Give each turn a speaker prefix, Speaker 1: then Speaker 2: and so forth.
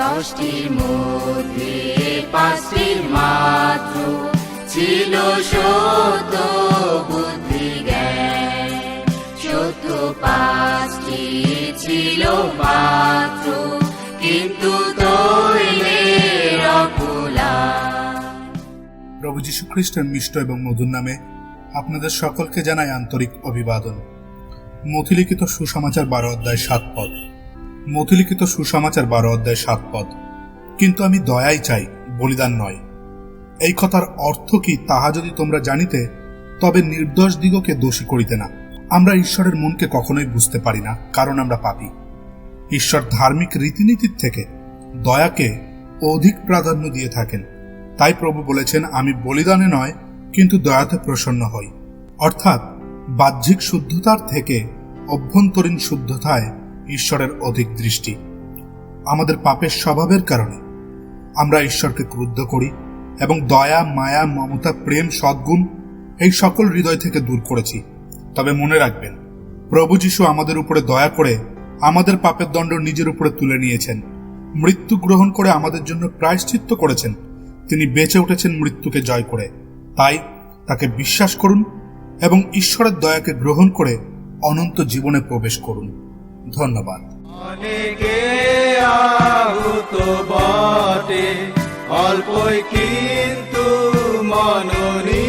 Speaker 1: দশটির মধ্যে পাঁচটির মাত্র। ছিল সত্য বুদ্ধি জ্ঞান। সত্য পাঁচটি ছিল মাত্র, কিন্তু
Speaker 2: প্রভু যীশু খ্রিস্টের মিষ্ট এবং মধুর নামে আপনাদের সকলকে জানাই আন্তরিক অভিবাদন। মথিলিখিত সুসমাচার বারো অধ্যায় সাত পদ। মথিলিখিত সুসমাচার বারো অধ্যায় সাত পদ। কিন্তু আমি দয়াই চাই, বলিদান নয়। এই কথার অর্থ কি তাহা যদি তোমরা জানিতে, তবে নির্দোষ দিগকে দোষী করিতে না। আমরা ঈশ্বরের মনকে কখনোই বুঝতে পারি না, কারণ আমরা পাপি। ঈশ্বর ধার্মিক রীতিনীতির থেকে দয়াকে অধিক প্রাধান্য দিয়ে থাকেন। তাই প্রভু বলেছেন, আমি বলিদানে নয়, কিন্তু দয়াতে প্রসন্ন হই। অর্থাৎ বাহ্যিক শুদ্ধতার থেকে অভ্যন্তরীণ শুদ্ধতায় ঈশ্বরের অধিক দৃষ্টি। আমাদের পাপের স্বভাবের কারণে। আমরা ঈশ্বরকে ক্রুদ্ধ করি এবং দয়া, মায়া, মমতা, প্রেম, সদ্গুণ এই সকল হৃদয় থেকে দূর করেছি। তবে মনে রাখবেন, প্রভু যিশু আমাদের উপরে দয়া করে আমাদের পাপের দণ্ড নিজের উপরে তুলে নিয়েছেন। মৃত্যু গ্রহণ করে আমাদের জন্য প্রায়শ্চিত্ত করেছেন। তিনি বেঁচে উঠেছেন মৃত্যুকে জয় করে। তাই তাকে বিশ্বাস করুন এবং ঈশ্বরের দয়াকে গ্রহণ করে অনন্ত জীবনে প্রবেশ করুন। ধন্যবাদ।
Speaker 3: অনেকে আহুত বটে অল্পই কিন্তু মনোনী।